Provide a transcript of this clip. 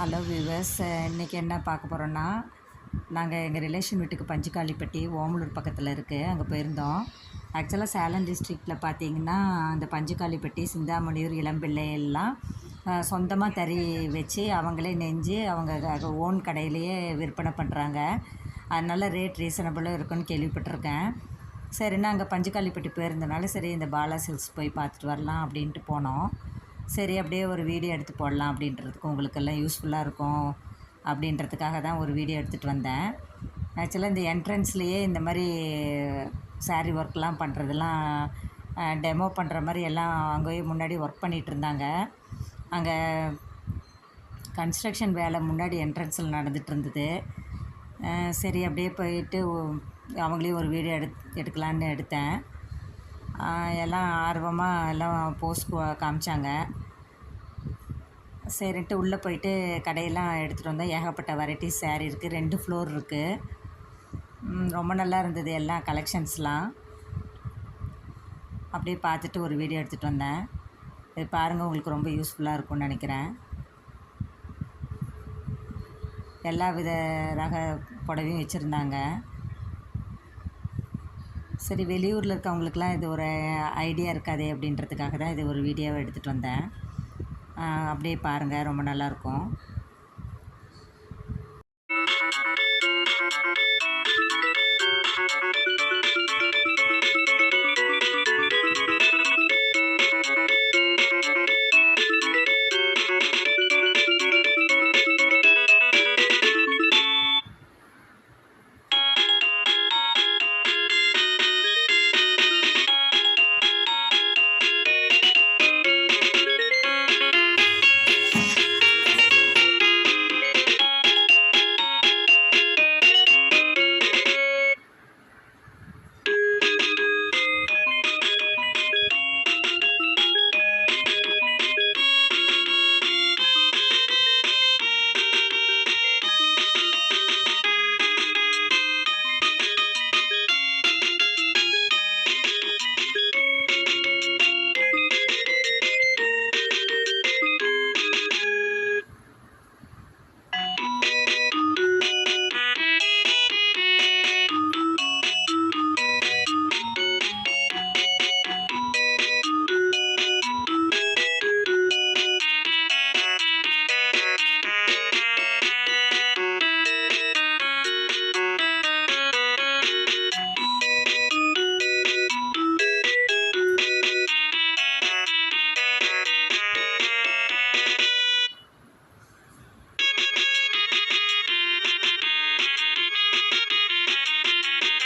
Hello viewers இன்றைக்கி என்ன பார்க்க போகிறோன்னா நாங்கள் எங்கள் ரிலேஷன் வீட்டுக்கு பஞ்சுக்காளிப்பட்டி ஓமலூர் பக்கத்தில் இருக்குது அங்கே போயிருந்தோம். ஆக்சுவலாக சேலம் டிஸ்ட்ரிக்டில் பார்த்தீங்கன்னா அந்த பஞ்சுக்காளிப்பட்டி சிந்தாமணியூர் இளம்பிள்ளை எல்லாம் சொந்தமாக தறி வச்சு அவங்களே நெஞ்சு அவங்க ஓன் கடையிலேயே விற்பனை பண்ணுறாங்க அதனால் ரேட் ரீசனபிளாக இருக்குன்னு கேள்விப்பட்டிருக்கேன். சரின்னு அங்கே பஞ்சுக்காளிப்பட்டி போயிருந்தனால சரி இந்த பாலா சில்ஸ் போய் பார்த்துட்டு வரலாம் அப்படின்ட்டு போனோம். சரி அப்படியே ஒரு வீடியோ எடுத்து போடலாம் அப்படின்றதுக்கு உங்களுக்கெல்லாம் யூஸ்ஃபுல்லாக இருக்கும் அப்படின்றதுக்காக தான் ஒரு வீடியோ எடுத்துகிட்டு வந்தேன். ஆக்சுவலாக இந்த என்ட்ரன்ஸ்லேயே இந்த மாதிரி saree ஒர்க்லாம் பண்ணுறதெல்லாம் டெமோ பண்ணுற மாதிரி எல்லாம் அங்கேயே முன்னாடி ஒர்க் பண்ணிகிட்டு இருந்தாங்க. அங்கே கன்ஸ்ட்ரக்ஷன் வேலை முன்னாடி என்ட்ரன்ஸில் நடந்துகிட்டு இருந்தது. சரி அப்படியே போயிட்டு அவங்களையும் ஒரு வீடியோ எடு எடுக்கலான்னு எடுத்தேன். எல்லாம் ஆர்வமாக எல்லாம் போஸ்ட் காமிச்சாங்க. சரின்ட்டு உள்ளே போயிட்டு கடையெல்லாம் எடுத்துகிட்டு வந்தேன் ஏகப்பட்ட வெரைட்டிஸ் சேரீ இருக்குது ரெண்டு ஃப்ளோர் இருக்குது ரொம்ப நல்லா இருந்தது எல்லாம் கலெக்ஷன்ஸ்லாம் அப்படியே பார்த்துட்டு ஒரு வீடியோ எடுத்துகிட்டு வந்தேன். இது பாருங்கள் உங்களுக்கு ரொம்ப யூஸ்ஃபுல்லாக இருக்கும்னு நினைக்கிறேன். எல்லா வித ரக புடவையும் வச்சுருந்தாங்க. சரி வெளியூரில் இருக்கவங்களுக்குலாம் இது ஒரு ஐடியா இருக்காதே அப்படின்றதுக்காக தான் இது ஒரு வீடியோவை எடுத்துகிட்டு வந்தேன். அப்படியே பாருங்கள் ரொம்ப நல்லாயிருக்கும்